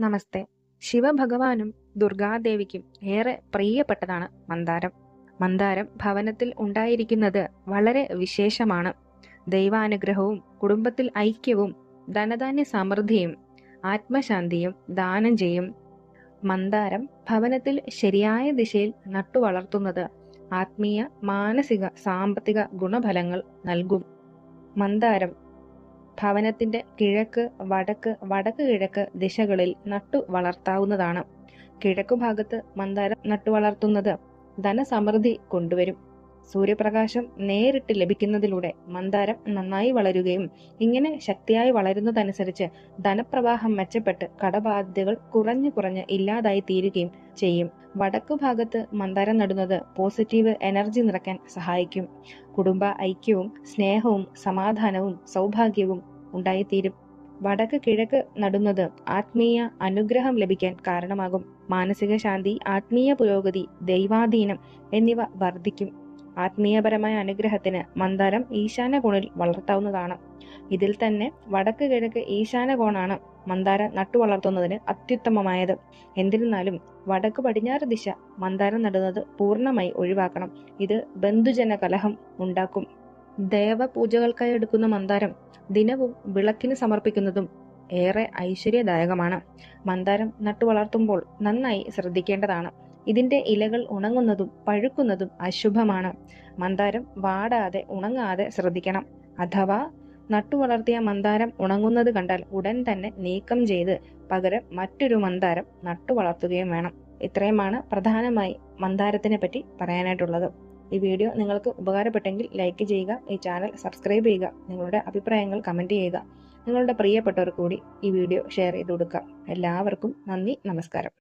നമസ്തേ. ശിവഭഗവാനും ദുർഗാദേവിക്കും ഏറെ പ്രിയപ്പെട്ടതാണ് മന്ദാരം. മന്ദാരം ഭവനത്തിൽ ഉണ്ടായിരിക്കുന്നത് വളരെ വിശേഷമാണ്. ദൈവാനുഗ്രഹവും കുടുംബത്തിൽ ഐക്യവും ധനധാന്യ സമൃദ്ധിയും ആത്മശാന്തിയും ദാനം ചെയ്യും. മന്ദാരം ഭവനത്തിൽ ശരിയായ ദിശയിൽ നട്ടുവളർത്തുന്നത് ആത്മീയ മാനസിക സാമ്പത്തിക ഗുണഫലങ്ങൾ നൽകും. മന്ദാരം ഭവനത്തിന്റെ കിഴക്ക് വടക്ക് വടക്ക് കിഴക്ക് ദിശകളിൽ നട്ടു വളർത്താവുന്നതാണ്. കിഴക്കു ഭാഗത്ത് മന്ദാരം നട്ടു വളർത്തുന്നത് ധനസമൃദ്ധി കൊണ്ടുവരും. സൂര്യപ്രകാശം നേരിട്ട് ലഭിക്കുന്നതിലൂടെ മന്ദാരം നന്നായി വളരുകയും ഇങ്ങനെ ശക്തിയായി വളരുന്നതനുസരിച്ച് ധനപ്രവാഹം മെച്ചപ്പെട്ട് കടബാധ്യതകൾ കുറഞ്ഞു കുറഞ്ഞ് ഇല്ലാതായി തീരുകയും ചെയ്യും. വടക്കു ഭാഗത്ത് മന്ദാരം നടുന്നത് പോസിറ്റീവ് എനർജി നിറയ്ക്കാൻ സഹായിക്കും. കുടുംബ ഐക്യവും സ്നേഹവും സമാധാനവും സൗഭാഗ്യവും ഉണ്ടായിത്തീരും. വടക്ക് കിഴക്ക് നടുന്നത് ആത്മീയ അനുഗ്രഹം ലഭിക്കാൻ കാരണമാകും. മാനസിക ശാന്തി ആത്മീയ പുരോഗതി ദൈവാധീനം എന്നിവ വർദ്ധിക്കും. ആത്മീയപരമായ അനുഗ്രഹത്തിന് മന്ദാരം ഈശാന കോണിൽ വളർത്താവുന്നതാണ്. ഇതിൽ തന്നെ വടക്ക് കിഴക്ക് ഈശാന കോണാണ് മന്ദാരം നട്ടു വളർത്തുന്നതിന് അത്യുത്തമമായത്. എന്നിരുന്നാലും വടക്ക് പടിഞ്ഞാറ് ദിശ മന്ദാരം നടുന്നത് പൂർണമായി ഒഴിവാക്കണം. ഇത് ബന്ധുജന കലഹം ഉണ്ടാക്കും. ദേവപൂജകൾക്കായി എടുക്കുന്ന മന്ദാരം ദിനവും വിളക്കിന് സമർപ്പിക്കുന്നതും ഏറെ ഐശ്വര്യദായകമാണ്. മന്ദാരം നട്ടു വളർത്തുമ്പോൾ നന്നായി ശ്രദ്ധിക്കേണ്ടതാണ്. ഇതിന്റെ ഇലകൾ ഉണങ്ങുന്നതും പഴുക്കുന്നതും അശുഭമാണ്. മന്ദാരം വാടാതെ ഉണങ്ങാതെ ശ്രദ്ധിക്കണം. അഥവാ നട്ടു വളർത്തിയ മന്ദാരം ഉണങ്ങുന്നത് കണ്ടാൽ ഉടൻ തന്നെ നീക്കം ചെയ്ത് പകരം മറ്റൊരു മന്ദാരം നട്ടു വളർത്തുകയും വേണം. ഇത്രയുമാണ് പ്രധാനമായി മന്ദാരത്തിനെ പറ്റി പറയാനായിട്ടുള്ളത്. ഈ വീഡിയോ നിങ്ങൾക്ക് ഉപകാരപ്പെട്ടെങ്കിൽ ലൈക്ക് ചെയ്യുക ഈ ചാനൽ സബ്സ്ക്രൈബ് ചെയ്യുക നിങ്ങളുടെ അഭിപ്രായങ്ങൾ കമന്റ് ചെയ്യുക. നിങ്ങളുടെ പ്രിയപ്പെട്ടവർ കൂടി ഈ വീഡിയോ ഷെയർ ചെയ്ത് കൊടുക്കുക. എല്ലാവർക്കും നന്ദി നമസ്കാരം.